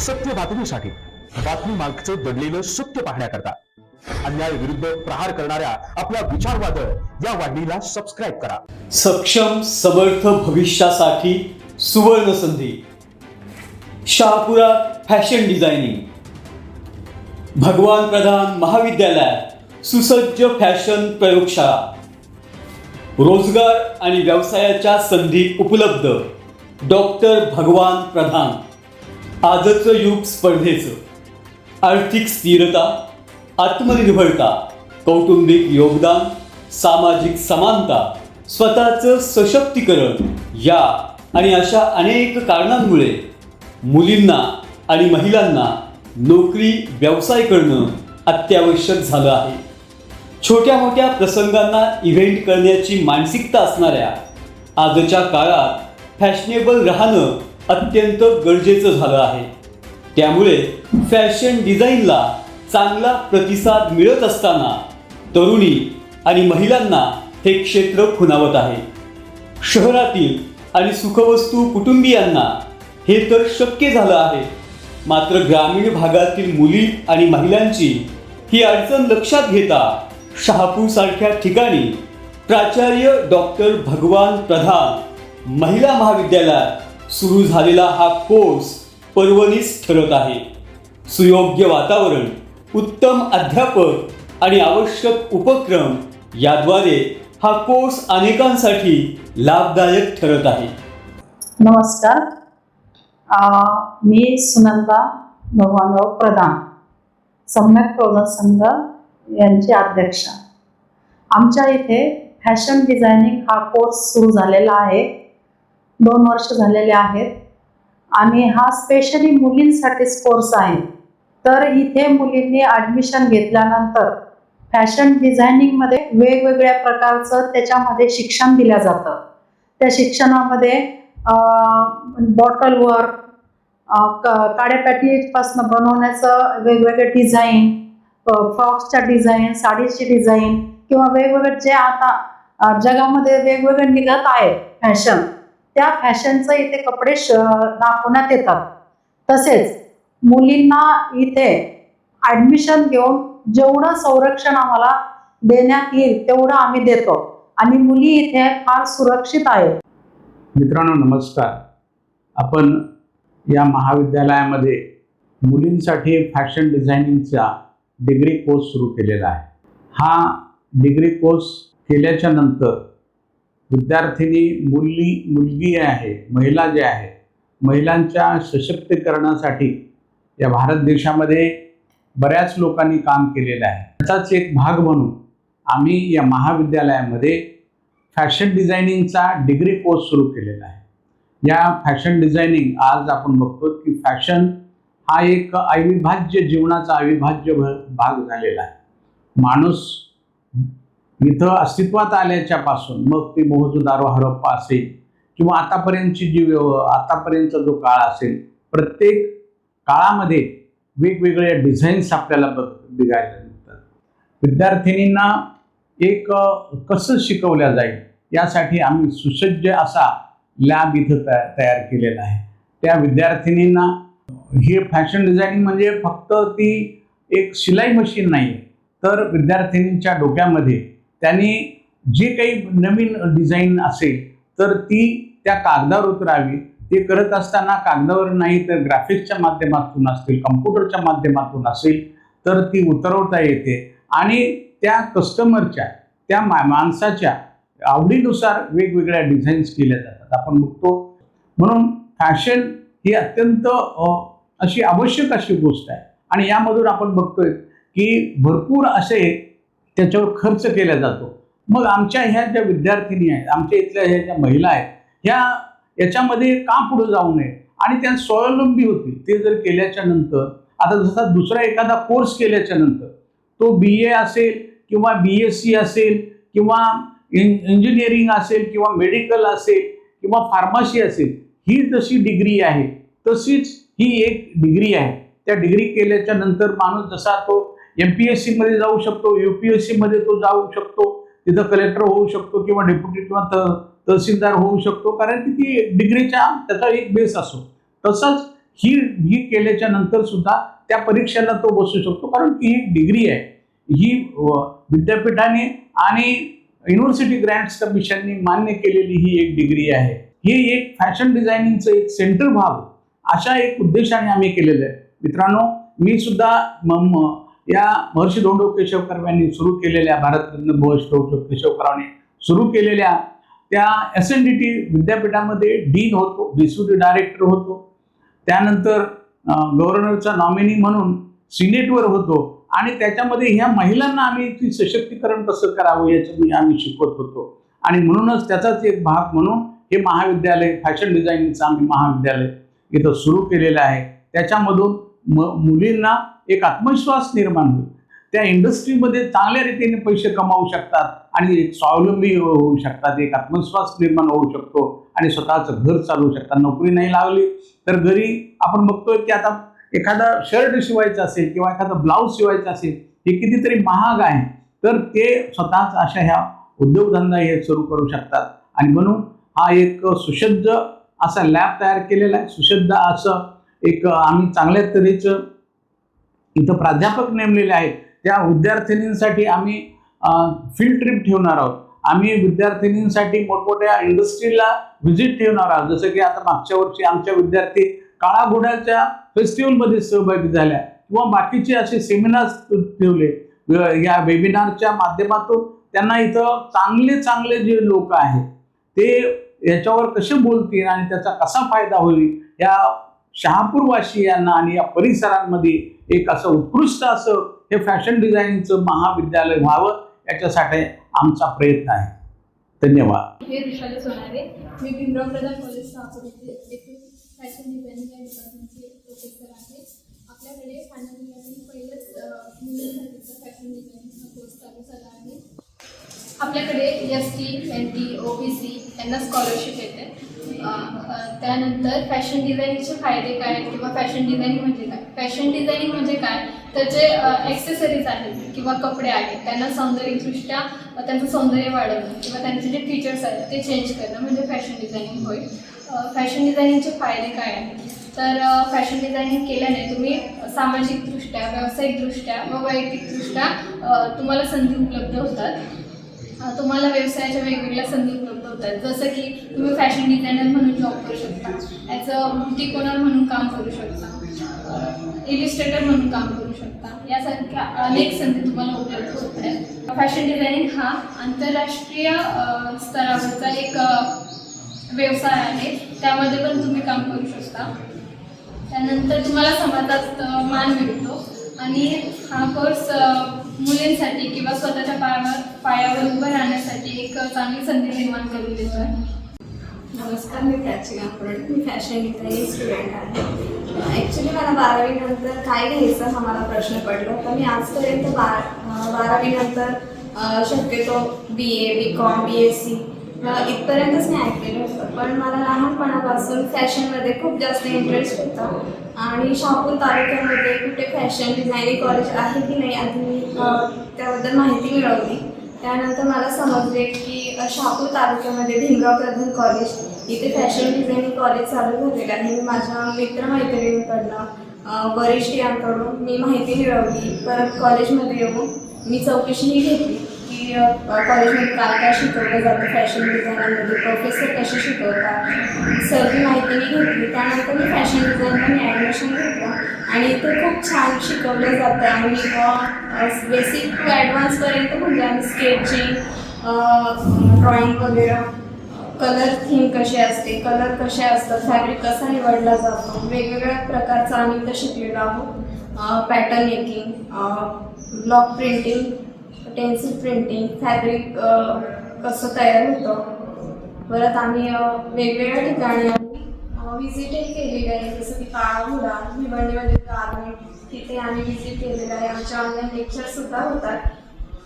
सत्य बातमीसाठी बातमी मागचं दडलेलं सत्य पाहण्याकरता अन्याय विरुद्ध प्रहार करणाऱ्या आपल्या विचारवादळ या वाहिनीला सबस्क्राईब करा. सक्षम समर्थ भविष्यासाठी सुवर्ण संधी. शहापुरात फॅशन डिझायनिंग. भगवान प्रधान महाविद्यालयात सुसज्ज फॅशन प्रयोगशाळा. रोजगार आणि व्यवसायाच्या संधी उपलब्ध. डॉक्टर भगवान प्रधान. आजचं युग स्पर्धेचं. आर्थिक स्थिरता आत्मनिर्भरता कौटुंबिक योगदान सामाजिक समानता स्वतःचं सशक्तीकरण या आणि अशा अनेक कारणांमुळे मुलींना आणि महिलांना नोकरी व्यवसाय करणं अत्यावश्यक झालं आहे. छोट्या मोठ्या प्रसंगांना इव्हेंट करण्याची मानसिकता असणाऱ्या आजच्या काळात फॅशनेबल राहणं अत्यंत गरजेचं झालं आहे. त्यामुळे फॅशन डिझाईनला चांगला प्रतिसाद मिळत असताना तरुणी आणि महिलांना हे क्षेत्र खुणावत आहे. शहरातील आणि सुखवस्तू कुटुंबियांना हे तर शक्य झालं आहे. मात्र ग्रामीण भागातील मुली आणि महिलांची ही अडचण लक्षात घेता शहापूरसारख्या ठिकाणी प्राचार्य डॉक्टर भगवान प्रधान महिला महाविद्यालयात सुरू झालेला हा कोर्स पर्वणीस ठरत आहे. सुयोग्य वातावरण उत्तम अध्यापक आणि आवश्यक उपक्रम याद्वारे हा कोर्स अनेकांसाठी लाभदायक ठरत आहे. नमस्कार. मी सुनंदा भगवानराव प्रधान सम्यक प्रबोधन संघ यांचे अध्यक्ष. आमच्या इथे फॅशन डिझायनिंग हा कोर्स सुरू झालेला आहे. दोन वर्ष झालेले आहेत. आणि हा स्पेशली मुलींसाठीच कोर्स आहे. तर इथे मुलींनी ॲडमिशन घेतल्यानंतर फॅशन डिझायनिंगमध्ये वेगवेगळ्या प्रकारचं त्याच्यामध्ये शिक्षण दिलं जातं. त्या शिक्षणामध्ये बॉटल वर्क काड्या बनवण्याचं वेगवेगळे डिझाईन फ्रॉक्सच्या डिझाईन साडीची डिझाईन किंवा वेगवेगळे जे आता जगामध्ये वेगवेगळे निघत आहे फॅशन त्या फॅशनचं इथे कपडे श दाखवण्यात येतात. तसेच मुलींना इथे ॲडमिशन घेऊन जेवढं संरक्षण आम्हाला देण्यात येईल तेवढं आम्ही देतो. आणि मुली इथे फार सुरक्षित आहेत. मित्रांनो नमस्कार. आपण या महाविद्यालयामध्ये मुलींसाठी फॅशन डिझायनिंगचा डिग्री कोर्स सुरू केलेला आहे. हा डिग्री कोर्स केल्याच्यानंतर विद्यार्थिनी मुली मुलगी आहे महिला जे आहे महिलांच्या सशक्तीकरणासाठी या भारत देशामध्ये बऱ्याच लोकांनी काम केलेलं आहे. त्याचाच एक भाग म्हणून आम्ही या महाविद्यालयामध्ये फॅशन डिझायनिंगचा डिग्री कोर्स सुरू केलेला आहे. या फॅशन डिझायनिंग आज आपण बघतो की फॅशन हा एक अविभाज्य जीवनाचा अविभाज्य भ- भाग झालेला आहे. माणूस इथं अस्तित्वात आल्याच्या पासून मग ती मोहजोदारो हरप्पा असेल किंवा आतापर्यंतची जी व्यव आतापर्यंतचा जो काळ असेल प्रत्येक काळामध्ये वेगवेगळ्या डिझाईन्स आपल्याला बघ बघायला मिळतात. विद्यार्थिनींना एक कसं शिकवल्या जाईल यासाठी आम्ही सुसज्ज असा लॅब इथं तया तयार केलेला आहे. त्या विद्यार्थिनींना हे फॅशन डिझायनिंग म्हणजे फक्त ती एक शिलाई मशीन नाही तर विद्यार्थिनींच्या डोक्यामध्ये त्यांनी जे काही नवीन डिझाईन असेल तर ती त्या कागदावर उतरावी. ते करत असताना कागदावर नाही तर ग्राफिक्सच्या माध्यमातून असतील कम्प्युटरच्या माध्यमातून असेल तर ती उतरवता येते. आणि त्या कस्टमरच्या त्या मा माणसाच्या आवडीनुसार वेगवेगळ्या डिझाईन्स केल्या जातात. आपण बघतो. म्हणून फॅशन ही अत्यंत अशी आवश्यक अशी गोष्ट आहे. आणि यामधून आपण बघतोय की भरपूर असे त्याच्यावर खर्च केला जातो. मग आमच्या ह्या ज्या विद्यार्थिनी आहेत आमच्या इथल्या ह्या ज्या महिला आहेत ह्या याच्यामध्ये का पुढे जाऊ नये? आणि त्या स्वावलंबी होतील ते जर केल्याच्यानंतर आता जसा दुसरा एखादा कोर्स केल्याच्यानंतर तो बी ए असेल किंवा बी एस सी असेल किंवा इं इंजिनिअरिंग असेल किंवा मेडिकल असेल किंवा फार्मसी असेल ही जशी डिग्री आहे तशीच ही एक डिग्री आहे. त्या डिग्री केल्याच्यानंतर माणूस जसा तो एम पी एस सीमध्ये जाऊ शकतो यू पी एस सीमध्ये तो जाऊ शकतो तिथं कलेक्टर होऊ शकतो किंवा डेप्युटी किंवा त तहसीलदार होऊ शकतो. कारण की ती डिग्रीच्या त्याचा एक बेस असो. तसंच ही ही केल्याच्यानंतर सुद्धा त्या परीक्षेला तो बसू शकतो. कारण की ही डिग्री आहे. ही विद्यापीठाने आणि युनिव्हर्सिटी ग्रँट्स कमिशनने मान्य केलेली ही एक डिग्री आहे. ही एक फॅशन डिझायनिंगचं एक सेंटर व्हावं अशा एक उद्देशाने आम्ही केलेलं आहे. मित्रांनो मी सुद्धा म- या महर्षी धोंडो केशवकर यांनी सुरू केलेल्या भारतरत्न महर्षी धोंडो केशवकरांनी सुरू केलेल्या त्या एस एन डी टी विद्यापीठामध्ये डीन होतो डिस्ट्रिब्युटिव्ह डायरेक्टर होतो. त्यानंतर गव्हर्नरचा नॉमिनी म्हणून सिनेटवर होतो. आणि त्याच्यामध्ये ह्या महिलांना आम्ही ती सशक्तीकरण कसं करावं याचं मी आम्ही शिकवत होतो. आणि म्हणूनच त्याचाच एक भाग म्हणून हे महाविद्यालय फॅशन डिझायनिंगचं आम्ही महाविद्यालय इथं सुरू केलेलं आहे. त्याच्यामधून म मुलींना एक आत्मविश्वास निर्माण होईल. त्या इंडस्ट्रीमध्ये चांगल्या रीतीने पैसे कमावू शकतात आणि एक स्वावलंबी हो, होऊ शकतात एक आत्मविश्वास निर्माण होऊ शकतो आणि स्वतःचं घर चालवू शकतात. नोकरी नाही लागली तर घरी आपण बघतोय की आता एखादा शर्ट शिवायचा असेल किंवा एखादा ब्लाऊज शिवायचा असेल हे कितीतरी महाग आहे. तर ते स्वतःच अशा ह्या उद्योगधंदा हे सुरू करू शकतात. आणि म्हणून हा एक सुशद्ध असा लॅब तयार केलेला आहे. सुशद्ध असं एक आम्ही चांगल्या तऱ्हेचं इथं प्राध्यापक नेमलेले आहेत. त्या विद्यार्थिनींसाठी आम्ही फील्ड ट्रिप ठेवणार आहोत. आम्ही विद्यार्थिनींसाठी मोठमोठ्या इंडस्ट्रीला व्हिजिट ठेवणार आहोत. जसं की आता मागच्या वर्षी आमच्या विद्यार्थी काळा घोड्याच्या फेस्टिवलमध्ये सहभागी झाल्या. किंवा बाकीचे असे सेमिनार्स ठेवले. या वेबिनारच्या माध्यमातून त्यांना इथं चांगले चांगले जे लोक आहेत ते याच्यावर कसे बोलतील आणि त्याचा कसा फायदा होईल या शहापूरवासियांना आणि या परिसरांमध्ये एक असं उत्कृष्ट असं हे फॅशन डिझाईनचं महाविद्यालय व्हावं याच्यासाठी आमचा प्रयत्न आहे. धन्यवाद. हे सोनारे मी भीमराव प्रधान कॉलेज शहापूर येथे फॅशन डिझायनिंग या डिपार्टमेंटचे प्रोफेसर आहे. आपल्याकडे ठाणे जिल्ह्यातील पहिलंच मुलींसाठीचा फॅशन डिझायनिंग हा कोर्स चालू झाला आहे. आपल्याकडे S T N T O B C यांना स्कॉलरशिप येते त्यानंतर फॅशन डिझायनिंगचे फायदे काय आहेत किंवा फॅशन डिझायनिंग म्हणजे काय? फॅशन डिझायनिंग म्हणजे काय? तर जे ॲक्सेसरीज आहेत किंवा कपडे आहेत त्यांना सौंदर्यदृष्ट्या त्यांचं सौंदर्य वाढवणं किंवा त्यांचे जे फीचर्स आहेत ते चेंज करणं म्हणजे फॅशन डिझायनिंग होईल फॅशन डिझायनिंगचे फायदे काय आहेत? तर फॅशन डिझायनिंग केल्याने तुम्ही सामाजिकदृष्ट्या व्यावसायिकदृष्ट्या व वैयक्तिकदृष्ट्या तुम्हाला संधी उपलब्ध होतात. तुम्हाला व्यवसायाच्या वेगवेगळ्या संधी उपलब्ध होतात. जसं की तुम्ही फॅशन डिझायनर म्हणून जॉब करू शकता. ॲज अ ब्युटी कोनर म्हणून काम करू शकता. इलिस्ट्रेटर म्हणून काम करू शकता. यासारख्या अनेक संधी तुम्हाला उपलब्ध होत आहेत. फॅशन डिझायनिंग हा आंतरराष्ट्रीय स्तरावरचा एक व्यवसाय आहे. त्यामध्ये पण तुम्ही काम करू शकता. त्यानंतर तुम्हाला समाजात मान मिळतो. आणि हा कोर्स मुलींसाठी किंवा स्वतःच्या पायावर पायावर उभं राहण्यासाठी एक चांगली संधी निर्माण करून देतो आहे नमस्कार मी प्राची गापड मी फॅशन डिझायनिंग स्टुडंट आहे. ॲक्च्युली मला बारावीनंतर काय घ्यायचं हा मला प्रश्न पडला. तर मी आजपर्यंत बार बारावीनंतर शक्यतो B A B com B S C इथपर्यंतच मी ऐकलेलं होतं. पण मला लहानपणापासून फॅशनमध्ये खूप जास्त इंटरेस्ट होता. आणि शहापूर तालुक्यामध्ये फॅशन डिझायनिंग कॉलेज आहे की नाही आधी मी त्याबद्दल माहिती मिळवली. त्यानंतर मला समजले की अ, शहापूर तालुक्यामध्ये भीमराव प्रधान कॉलेज इथे फॅशन डिझायनिंग कॉलेज चालू झालेलं आहे. मी माझ्या मित्रमैत्रिणींकडनं वरिष्ठ यांकडून मी माहिती मिळवली. परत कॉलेजमध्ये येऊन मी चौकशीही घेतली. की कॉलेजमध्ये काय काय शिकवलं जातं फॅशन डिझायनरमध्ये प्रोफेसर कसे शिकवतात सर्व माहिती मी घेतली त्यानंतर मी फॅशन डिझाईनला मी ॲडमिशन घेतलं. आणि इथे खूप छान शिकवलं जातं. आणि बेसिक टू ॲडव्हान्सपर्यंत म्हणजे आम्ही स्केचिंग ड्रॉइंग वगैरे कलर थीम कशी असते कलर कसे असतात फॅब्रिक कसा निवडला जातो वेगवेगळ्या प्रकारचं आम्ही इथं शिकलेलो आहोत. Pattern making block printing stencil printing fabric कसं तयार होतं. परत आम्ही वेगवेगळ्या ठिकाणी आम्ही व्हिजिटही केलेली आहे. जसं की काळाघोडा भिवंडीमध्ये गार्मेंट तिथे आम्ही व्हिजिट केलेलं आहे. आमच्या ऑनलाईन लेक्चरसुद्धा होतात.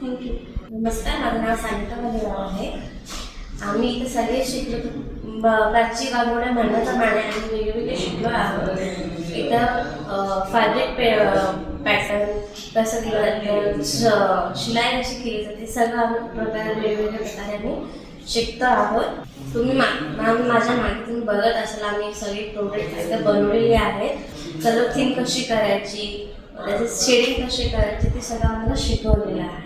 थँक्यू नमस्कार. माझं नाव सानिका भालेराव आहे. आम्ही इथे सगळे शिकलो. प्राची गागोड्या म्हणण्याचा माने आम्ही वेगवेगळे शिकलो आहोत. इथं फॅब्रिक पे पॅटर्न कसं श- शिलाई कशी केली जाते. सगळं आम्ही प्रकारे वेगवेगळ्या प्रकारे आम्ही शिकतो आहोत. तुम्ही मा माझ्या माहितीतून बघत असाल आम्ही सगळे प्रोडक्ट इथे बनवलेले आहेत. कलर थीम कशी करायची त्याचे शेडिंग कशी करायची ते सगळं आम्हाला शिकवलेलं आहे.